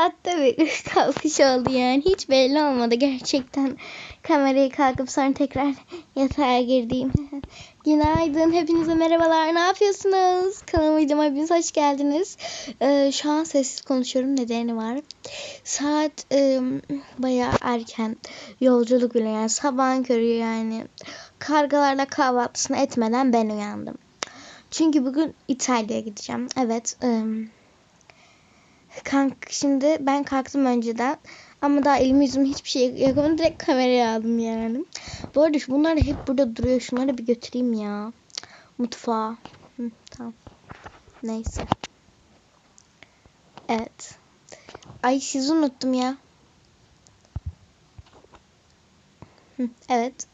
saatte bir kalkış oldu yani. Hiç belli olmadı gerçekten. Kamerayı kalkıp sonra tekrar yatağa girdiğim. Günaydın. Hepinize merhabalar. Ne yapıyorsunuz? Kanalıma videoma hepiniz hoş geldiniz. Ee, şu an sessiz konuşuyorum. Nedeni var. Saat e, bayağı erken. Yolculuk bile yani. Sabahın körü yani. Kargalarla kahvaltısını etmeden ben uyandım. Çünkü bugün İtalya'ya gideceğim. Evet. E, Kank şimdi ben kalktım önceden ama daha elimi yüzümü hiçbir şey yapamadım. Direkt kameraya aldım yani. Bu arada şu- bunlar da hep burada duruyor. Şunları bir götüreyim ya. Mutfağa. Hı, tamam. Neyse. Evet. Ay sizi unuttum ya. Hı, evet.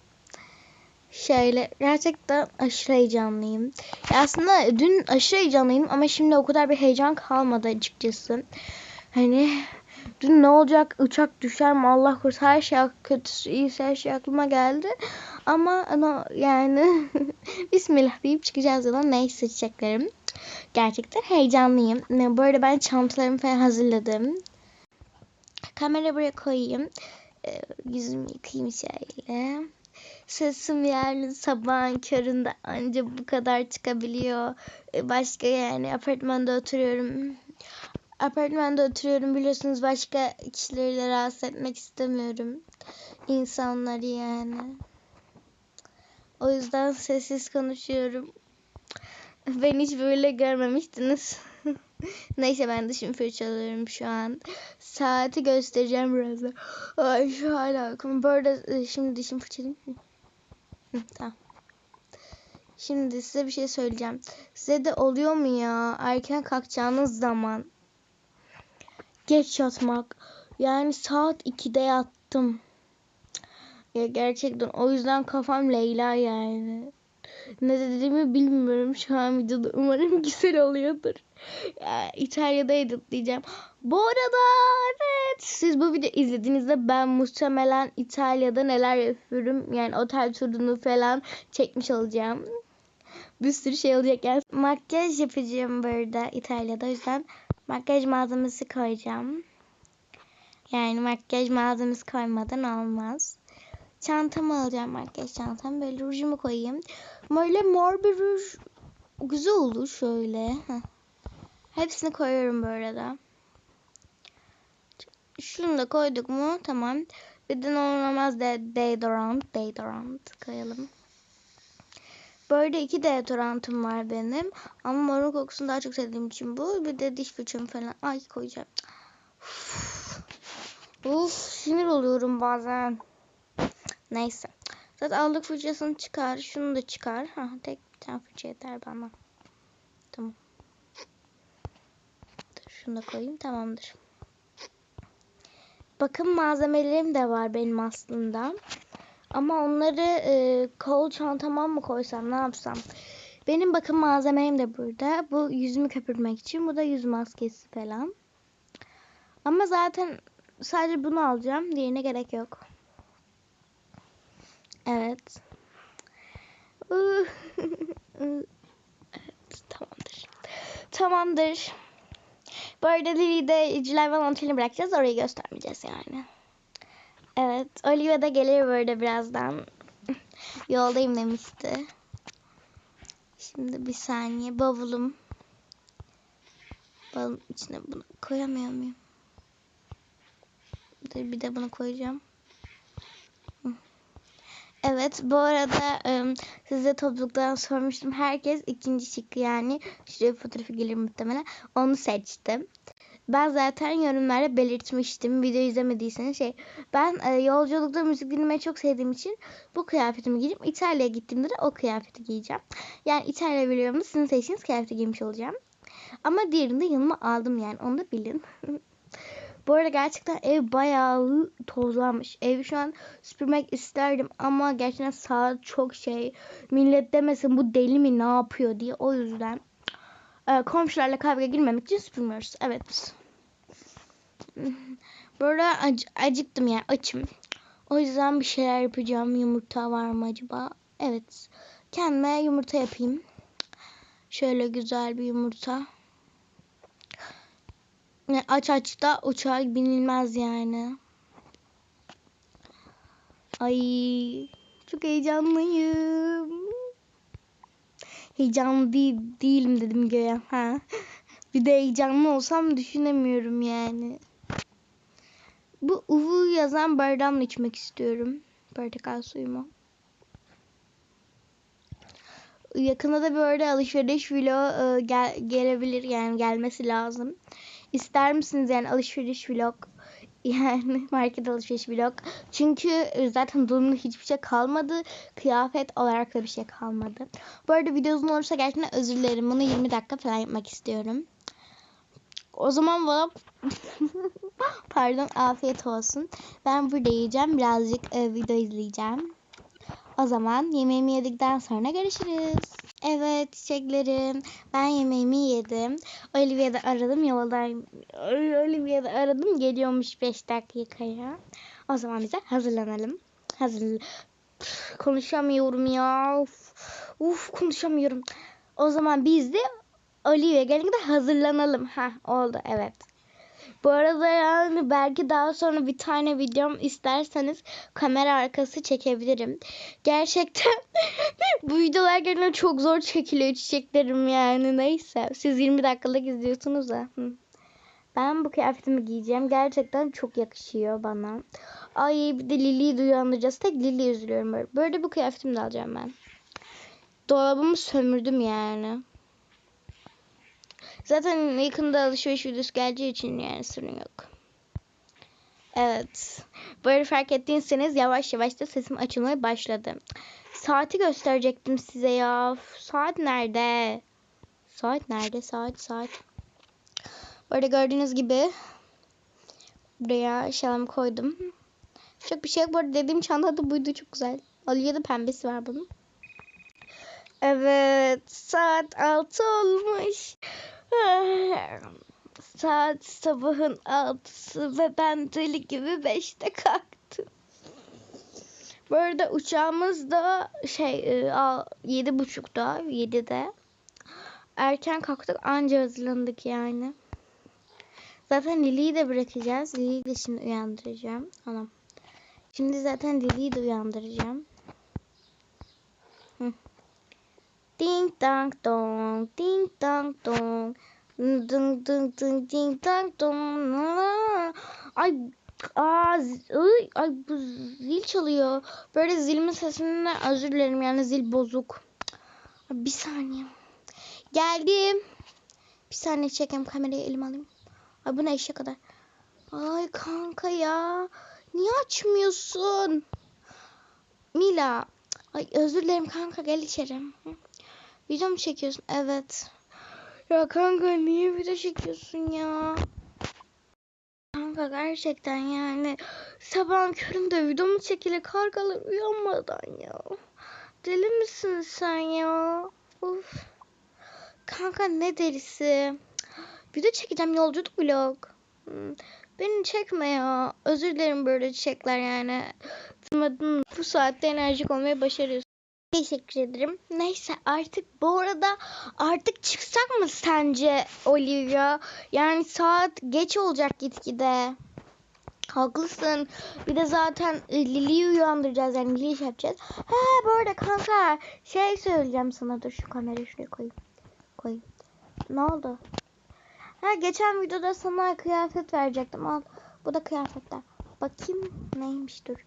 Şöyle gerçekten aşırı heyecanlıyım. Ya aslında dün aşırı heyecanlıyım ama şimdi o kadar bir heyecan kalmadı açıkçası. Hani dün ne olacak uçak düşer mi Allah korusun her şey kötüsü iyisi her şey aklıma geldi. Ama ano, yani bismillah deyip çıkacağız yola neyse çiçeklerim. Gerçekten heyecanlıyım. Bu arada ben çantalarımı falan hazırladım. Kamerayı buraya koyayım. Ee, yüzümü yıkayayım şöyle. Sesim yani sabahın köründe anca bu kadar çıkabiliyor. Ee, Başka yani apartmanda oturuyorum. Apartmanda oturuyorum biliyorsunuz başka kişileri de rahatsız etmek istemiyorum. İnsanları yani. O yüzden sessiz konuşuyorum. Beni hiç böyle görmemiştiniz. Neyse ben dişimi fırçalıyorum şu an. Saati göstereceğim birazdan. Ay şu hala. Bu arada e, şimdi dişimi fırçalayayım. Tamam. Şimdi size bir şey söyleyeceğim. Size de oluyor mu ya erken kalkacağınız zaman geç yatmak? Yani saat 2'de yattım. Ya gerçekten o yüzden kafam Leyla yani. Ne dediğimi bilmiyorum şu an videoda. Umarım güzel oluyordur. Ya, İtalya'da editleyeceğim. Bu arada evet siz bu videoyu izlediğinizde ben muhtemelen İtalya'da neler yapıyorum. Yani otel turunu falan çekmiş olacağım. Bir sürü şey olacak yani. Makyaj yapacağım burada İtalya'da. O yüzden makyaj malzemesi koyacağım. Yani makyaj malzemesi koymadan olmaz. Çantamı alacağım makyaj çantam. Böyle rujumu koyayım. Böyle mor bir ruj güzel olur şöyle. Heh. Hepsini koyuyorum bu arada. Şunu da koyduk mu? Tamam. Bir de olmaz de deodorant, deodorant koyalım. Böyle iki deodorantım var benim. Ama morun kokusunu daha çok sevdiğim için bu. Bir de diş fırçamı falan. Ay koyacağım. Uf, Uf sinir oluyorum bazen. Neyse. Zaten aldık fırçasını çıkar. Şunu da çıkar. Ha, tek bir tane fırça yeter bana. Tamam. Dur, şunu da koyayım. Tamamdır. Bakım malzemelerim de var benim aslında. Ama onları e, kol çantama mı koysam ne yapsam? Benim bakım malzemem de burada. Bu yüzümü köpürmek için. Bu da yüz maskesi falan. Ama zaten sadece bunu alacağım. Diğerine gerek yok. Evet. evet tamamdır. Tamamdır. Bu arada Lily'yi de July Valentine'i bırakacağız. Orayı göstermeyeceğiz yani. Evet. Olivia da gelir böyle birazdan. Yoldayım demişti. Şimdi bir saniye. Bavulum. Bavulun içine bunu koyamıyor muyum? Bir de bunu koyacağım. Evet bu arada size topluluktan sormuştum. Herkes ikinci şıkkı yani şuraya fotoğrafı gelir muhtemelen. Onu seçtim. Ben zaten yorumlarda belirtmiştim. Video izlemediyseniz şey. Ben e, yolculukta müzik dinlemeyi çok sevdiğim için bu kıyafetimi giyeceğim. İtalya'ya gittiğimde de o kıyafeti giyeceğim. Yani İtalya videomda sizin seçtiğiniz kıyafeti giymiş olacağım. Ama diğerini de yanıma aldım yani onu da bilin. Bu arada gerçekten ev bayağı tozlanmış. Evi şu an süpürmek isterdim ama gerçekten saat çok şey. Millet demesin bu deli mi ne yapıyor diye. O yüzden e, komşularla kavga girmemek için süpürmüyoruz. Evet. Böyle ac- acıktım yani açım. O yüzden bir şeyler yapacağım. Yumurta var mı acaba? Evet. Kendime yumurta yapayım. Şöyle güzel bir yumurta. Yani aç aç da uçağa binilmez yani. Ay çok heyecanlıyım. Heyecanlı değil, değilim dedim göğe. Ha. Bir de heyecanlı olsam düşünemiyorum yani. Bu uvu yazan bardağımla içmek istiyorum. Portakal suyumu. Yakında da böyle alışveriş vlog e, gel, gelebilir yani gelmesi lazım. İster misiniz yani alışveriş vlog? Yani market alışveriş vlog. Çünkü e, zaten durumda hiçbir şey kalmadı. Kıyafet olarak da bir şey kalmadı. Bu arada video uzun olursa gerçekten özür dilerim. Bunu 20 dakika falan yapmak istiyorum. O zaman bana pardon afiyet olsun. Ben burada yiyeceğim. Birazcık e, video izleyeceğim. O zaman yemeğimi yedikten sonra görüşürüz. Evet çiçeklerim. Ben yemeğimi yedim. Olivia'da aradım yoldayım. Olivia'da aradım geliyormuş 5 dakikaya. O zaman bize hazırlanalım. Hazır. Konuşamıyorum ya. Uf, uf konuşamıyorum. O zaman biz de Olivia gelince de hazırlanalım. Ha oldu evet. Bu arada yani belki daha sonra bir tane videom isterseniz kamera arkası çekebilirim. Gerçekten bu videolar gerçekten çok zor çekiliyor çiçeklerim yani neyse. Siz 20 dakikalık izliyorsunuz da. Ben bu kıyafetimi giyeceğim. Gerçekten çok yakışıyor bana. Ay bir de Lili'yi de uyandıracağız. Tek Lili'yi üzülüyorum böyle. Böyle bu kıyafetimi de alacağım ben. Dolabımı sömürdüm yani. Zaten yakında alışveriş videosu geleceği için yani sorun yok. Evet. Böyle fark ettiyseniz yavaş yavaş da sesim açılmaya başladı. Saati gösterecektim size ya. Saat nerede? Saat nerede? Saat saat. Böyle gördüğünüz gibi buraya şalım koydum. Çok bir şey yok. Bu arada dediğim çanta da buydu. Çok güzel. Olivia'da pembesi var bunun. Evet. Saat 6 olmuş. Saat sabahın altısı ve ben deli gibi beşte kalktım. Bu arada uçağımız da şey yedi buçukta yedide. Erken kalktık anca hazırlandık yani. Zaten Lili'yi de bırakacağız. Lili'yi de şimdi uyandıracağım. Anam. Şimdi zaten Lili'yi de uyandıracağım. Hı. Ding dong dong, ding dong dong. Ding ding ding ding dong dong. Ay Aa, ıy, ay bu zil çalıyor. Böyle zilimin sesinden özür dilerim yani zil bozuk. Bir saniye. Geldim. Bir saniye çekeyim kamerayı elim alayım. Ay bu ne işe kadar. Ay kanka ya. Niye açmıyorsun? Mila. Ay özür dilerim kanka gel içeri. Video mu çekiyorsun? Evet. Ya kanka niye video çekiyorsun ya? Kanka gerçekten yani sabahın köründe video mu çekilir kargalar uyanmadan ya. Deli misin sen ya? Uf. Kanka ne delisi? Video çekeceğim yolculuk vlog. Hmm. Beni çekme ya. Özür dilerim böyle çiçekler yani. Bu saatte enerjik olmayı başarıyorsun. Teşekkür ederim. Neyse artık bu arada artık çıksak mı sence Olivia? Yani saat geç olacak gitgide. Haklısın. Bir de zaten Lili'yi uyandıracağız yani Lili'yi şey yapacağız. He bu arada kanka şey söyleyeceğim sana. Dur şu kamerayı şuraya koyayım. Koyayım. Ne oldu? Ha geçen videoda sana kıyafet verecektim. Al. Bu da kıyafetler. Bakayım neymiş dur.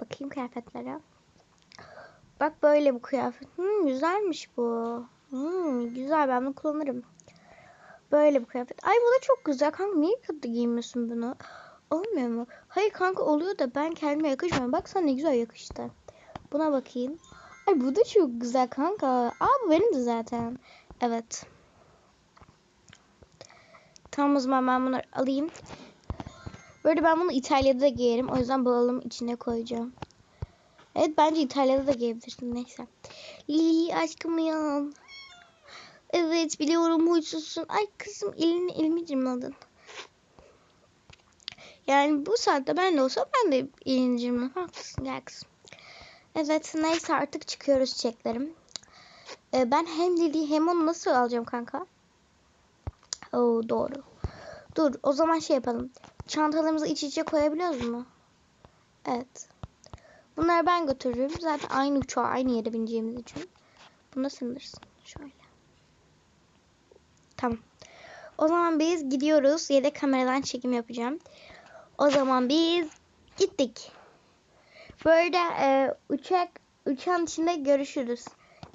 Bakayım kıyafetlere. Bak böyle bu kıyafet. Hmm, güzelmiş bu. Hmm, güzel ben bunu kullanırım. Böyle bu kıyafet. Ay bu da çok güzel. Kanka niye kötü giymiyorsun bunu? Olmuyor mu? Hayır kanka oluyor da ben kendime yakışmıyorum. Bak sana ne güzel yakıştı. Buna bakayım. Ay bu da çok güzel kanka. Aa bu benim de zaten. Evet. Tamam o zaman ben bunları alayım. Böyle ben bunu İtalya'da da giyerim. O yüzden balalım içine koyacağım. Evet bence İtalya'da da giyebilirsin. Neyse. Lili aşkım uyan. Evet biliyorum huysuzsun. Ay kızım elini elimi cırmaladın. Yani bu saatte ben de olsam ben de elini cırmalarım. Haklısın gel kızım. Evet neyse artık çıkıyoruz çiçeklerim. Ee, ben hem Lili hem onu nasıl alacağım kanka? Oo doğru. Dur o zaman şey yapalım. Çantalarımızı iç içe koyabiliyoruz mu? Evet. Bunları ben götürürüm. Zaten aynı uçağa aynı yere bineceğimiz için. Bunu da sınırsın. Şöyle. Tamam. O zaman biz gidiyoruz. Yedek kameradan çekim yapacağım. O zaman biz gittik. Böyle e, uçak uçağın içinde görüşürüz.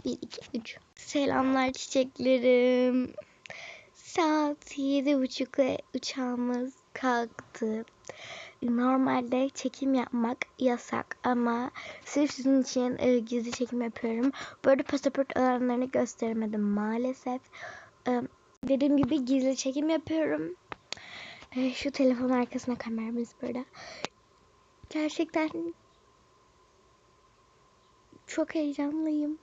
1 2 3. Selamlar çiçeklerim. Saat yedi buçuk ve uçağımız kalktı. Normalde çekim yapmak yasak ama sırf sizin için e, gizli çekim yapıyorum. Böyle pasaport alanlarını gösteremedim maalesef. E, dediğim gibi gizli çekim yapıyorum. E, şu telefon arkasına kameramız burada. Gerçekten çok heyecanlıyım.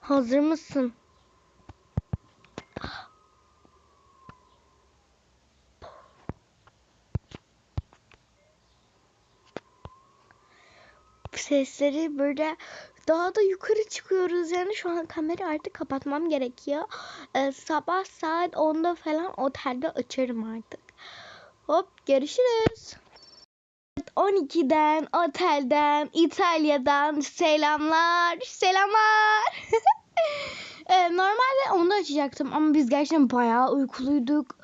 Hazır mısın? Sesleri böyle daha da yukarı çıkıyoruz yani şu an kamera artık kapatmam gerekiyor. Ee, sabah saat 10'da falan otelde açarım artık. Hop görüşürüz. 12'den otelden İtalya'dan selamlar selamlar. Ee, normalde onu da açacaktım ama biz gerçekten bayağı uykuluyduk.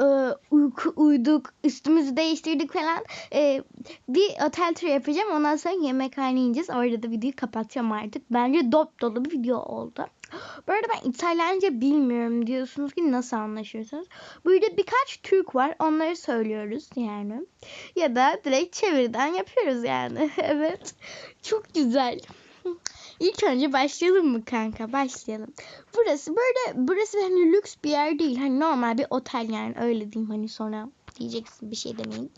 Ee, uyku uyduk. Üstümüzü değiştirdik falan. Ee, bir otel turu yapacağım. Ondan sonra yemekhane ineceğiz. Orada da videoyu kapatacağım artık. Bence dop dolu bir video oldu. Bu arada ben İtalyanca bilmiyorum diyorsunuz ki nasıl anlaşıyorsunuz? Burada birkaç Türk var. Onları söylüyoruz yani. Ya da direkt çeviriden yapıyoruz yani. evet. Çok güzel. İlk önce başlayalım mı kanka? Başlayalım. Burası böyle burası hani lüks bir yer değil. Hani normal bir otel yani öyle diyeyim hani sonra diyeceksin bir şey demeyin.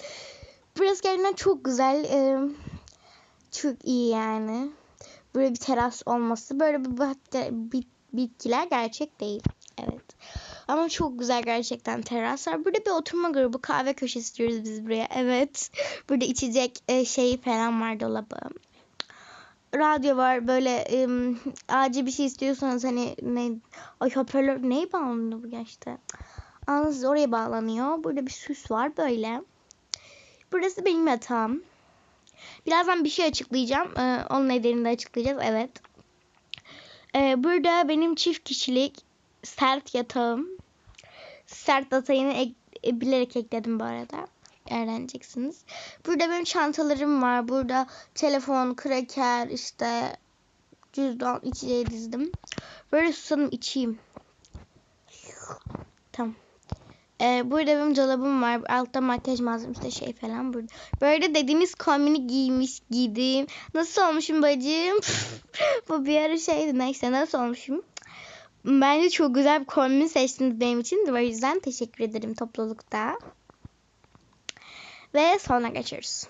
Burası gerçekten çok güzel. Ee, çok iyi yani. Böyle bir teras olması. Böyle bir bit bitkiler gerçek değil. Evet. Ama çok güzel gerçekten teraslar. Burada bir oturma grubu kahve köşesi diyoruz biz buraya. Evet. Burada içecek şey falan var dolabı radyo var böyle e, acil bir şey istiyorsanız hani ne ay hoparlör neye bağlanıyor bu yaşta? Anladınız oraya bağlanıyor. Burada bir süs var böyle. Burası benim yatağım. Birazdan bir şey açıklayacağım. Ee, onun nedenini de açıklayacağız. Evet. Ee, burada benim çift kişilik sert yatağım. Sert detayını ek, bilerek ekledim bu arada öğreneceksiniz. Burada benim çantalarım var. Burada telefon, kraker, işte cüzdan içeceği dizdim. Böyle susadım içeyim. Tamam. Ee, burada benim dolabım var. Altta makyaj malzemesi de şey falan burada. Böyle dediğiniz kombini giymiş giydim. Nasıl olmuşum bacım? Bu bir ara şeydi. Neyse nasıl olmuşum? Bence çok güzel bir kombin seçtiniz benim için. O yüzden teşekkür ederim toplulukta. Ve sonra geçiyoruz.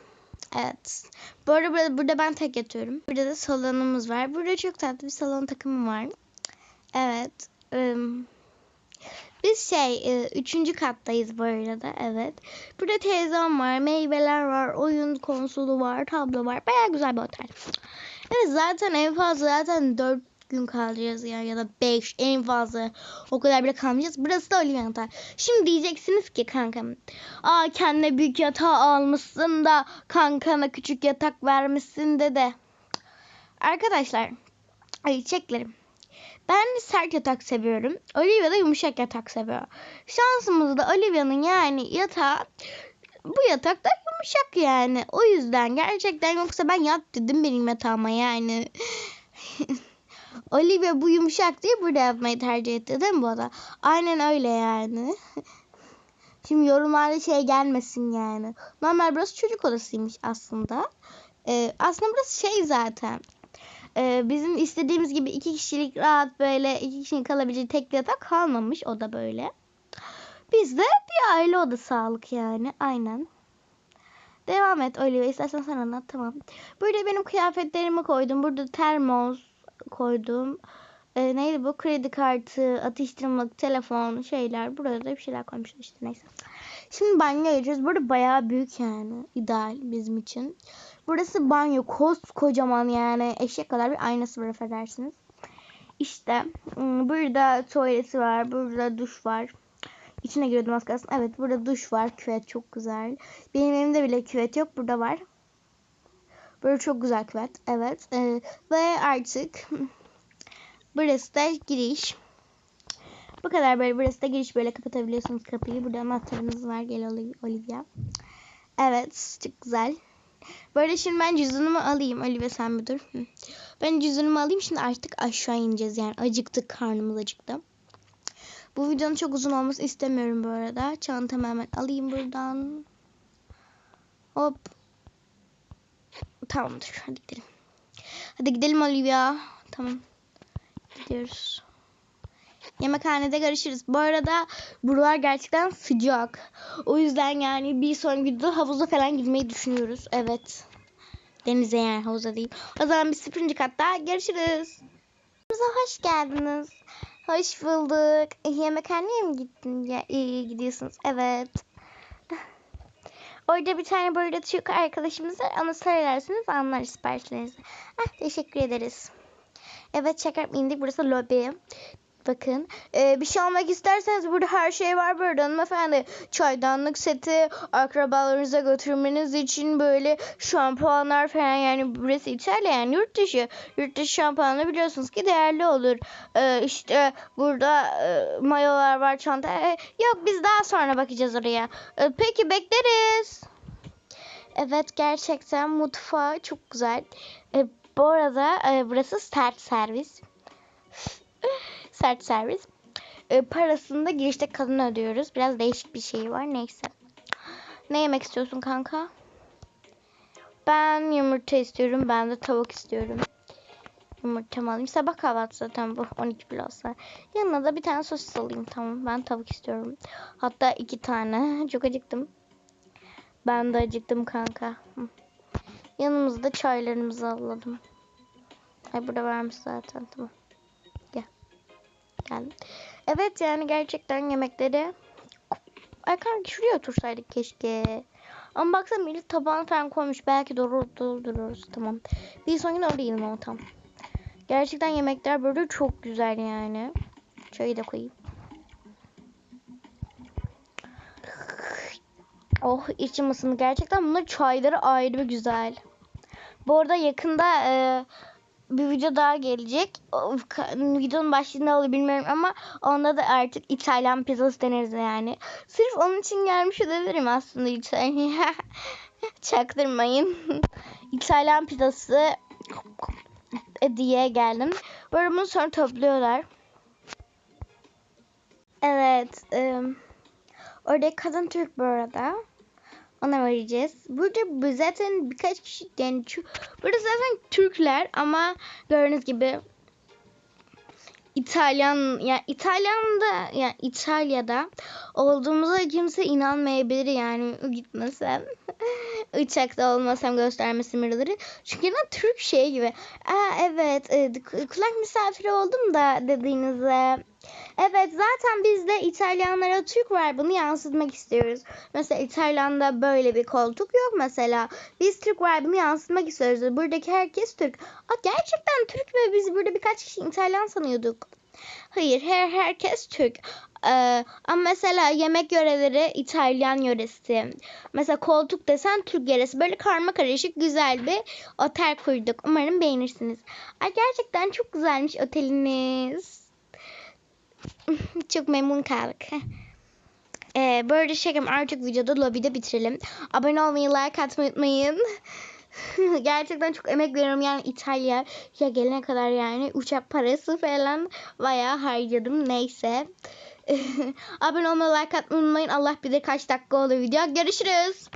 Evet. Bu arada burada, burada ben tek yatıyorum. Burada da salonumuz var. Burada çok tatlı bir salon takımı var. Evet. Um, biz şey e, üçüncü kattayız bu arada. Evet. Burada televizyon var. Meyveler var. Oyun konsolu var. Tablo var. Baya güzel bir otel. Evet zaten en fazla zaten dört gün kalacağız ya ya da 5 en fazla o kadar bile kalmayacağız. Burası da Olivia'nın yatağı. Şimdi diyeceksiniz ki kankam aa kendine büyük yatağı almışsın da kankana küçük yatak vermişsin de de. Arkadaşlar ay çeklerim. Ben sert yatak seviyorum. Olivia da yumuşak yatak seviyor. Şansımızda Olivia'nın yani yatağı bu yatak da yumuşak yani. O yüzden gerçekten yoksa ben yat dedim benim yatağıma yani. Olivia bu yumuşak diye burada yapmayı tercih etti değil mi bu da? Aynen öyle yani. Şimdi yorumlarda şey gelmesin yani. Normal burası çocuk odasıymış aslında. Ee, aslında burası şey zaten. Ee, bizim istediğimiz gibi iki kişilik rahat böyle iki kişinin kalabileceği tek bir yatak kalmamış. O da böyle. Bizde bir aile odası aldık yani. Aynen. Devam et Olivia. İstersen sen anlat. Tamam. Burada benim kıyafetlerimi koydum. Burada termos, koydum. E, neydi bu? Kredi kartı, atıştırmalık, telefon, şeyler. Burada da bir şeyler koymuşlar işte neyse. Şimdi banyo geçiyoruz. Burada bayağı büyük yani. ideal bizim için. Burası banyo. Koskocaman yani. Eşek kadar bir aynası var affedersiniz. İşte hmm, burada tuvaleti var. Burada duş var. İçine giriyordum az kalsın. Evet burada duş var. Küvet çok güzel. Benim evimde bile küvet yok. Burada var. Böyle çok güzel küvet. Evet. Ee, ve artık burası da giriş. Bu kadar böyle burası da giriş böyle kapatabiliyorsunuz kapıyı. Burada anahtarınız var. Gel Oli- Olivia. Evet çok güzel. Böyle şimdi ben cüzdanımı alayım. Olivia sen bir dur. Ben cüzdanımı alayım. Şimdi artık aşağı ineceğiz yani. Acıktık karnımız acıktı. Bu videonun çok uzun olması istemiyorum bu arada. Çantamı hemen alayım buradan. Hop. Tamamdır. Hadi gidelim. Hadi gidelim Olivia. Tamam. Gidiyoruz. Yemekhanede görüşürüz. Bu arada buralar gerçekten sıcak. O yüzden yani bir sonraki videoda havuza falan girmeyi düşünüyoruz. Evet. Denize yani havuza değil. O zaman biz sıfırıncı katta görüşürüz. Bize hoş geldiniz. Hoş bulduk. Yemekhaneye mi gittin? Ya, iyi gidiyorsunuz. Evet. Orada bir tane böyle Türk arkadaşımız var. Onu söylerseniz anlar siparişlerinizi. Ah, teşekkür ederiz. Evet check-up indik. Burası lobi. Bakın. Ee, bir şey almak isterseniz burada her şey var burada hanımefendi. Çaydanlık seti, akrabalarınıza götürmeniz için böyle şampuanlar falan yani burası İtalya yani yurt dışı. Yurt dışı şampuanı biliyorsunuz ki değerli olur. Ee, işte burada e, mayolar var, çanta. Ee, yok biz daha sonra bakacağız oraya. Ee, peki bekleriz. Evet gerçekten mutfağı çok güzel. Ee, bu arada e, burası sert servis. sert servis. E, parasını da girişte kadın ödüyoruz. Biraz değişik bir şey var. Neyse. Ne yemek istiyorsun kanka? Ben yumurta istiyorum. Ben de tavuk istiyorum. Yumurtamı alayım. Sabah kahvaltı zaten bu 12 kilo olsa. Yanına da bir tane sosis alayım. Tamam ben tavuk istiyorum. Hatta iki tane. Çok acıktım. Ben de acıktım kanka. Yanımızda çaylarımızı alalım. Ay burada varmış zaten tamam. Gel. Geldim. Evet yani gerçekten yemekleri Ay kanka şuraya otursaydık keşke. Ama baksana millet tabağını falan koymuş. Belki doğru doldururuz. Tamam. Bir sonraki orada yiyelim ama tamam. Gerçekten yemekler böyle çok güzel yani. Çayı da koyayım. Oh içim ısındı. Gerçekten bunlar çayları ayrı bir güzel. Bu arada yakında e, bir video daha gelecek. O, videonun başlığında olur bilmiyorum ama onda da artık İtalyan pizzası deneriz yani. Sırf onun için gelmiş olabilirim aslında İtalya. Çaktırmayın. İtalyan pizzası diye geldim. Böyle bunu sonra topluyorlar. Evet. E, orada kadın Türk bu arada. Ona vereceğiz. Burada bu zaten birkaç kişi yani burada zaten Türkler ama gördüğünüz gibi İtalyan yani İtalyan'da yani İtalya'da olduğumuza kimse inanmayabilir yani gitmesem uçakta olmasam göstermesi birileri çünkü yine Türk şey gibi Aa, evet e, kulak misafiri oldum da dediğinizde Evet zaten bizde İtalyanlara Türk var bunu yansıtmak istiyoruz. Mesela İtalyan'da böyle bir koltuk yok mesela. Biz Türk var bunu yansıtmak istiyoruz. Buradaki herkes Türk. Aa, gerçekten Türk mü? Biz burada birkaç kişi İtalyan sanıyorduk. Hayır her herkes Türk. Ee, ama mesela yemek yöreleri İtalyan yöresi. Mesela koltuk desen Türk yöresi. Böyle karma karışık güzel bir otel kurduk. Umarım beğenirsiniz. Ay gerçekten çok güzelmiş oteliniz. çok memnun kaldık. Ee, böyle şey artık videoda lobide bitirelim. Abone olmayı, like atmayı unutmayın. Gerçekten çok emek veriyorum yani İtalya ya gelene kadar yani uçak parası falan bayağı harcadım neyse. Abone olmayı, like atmayı unutmayın. Allah bilir kaç dakika oldu video. Görüşürüz.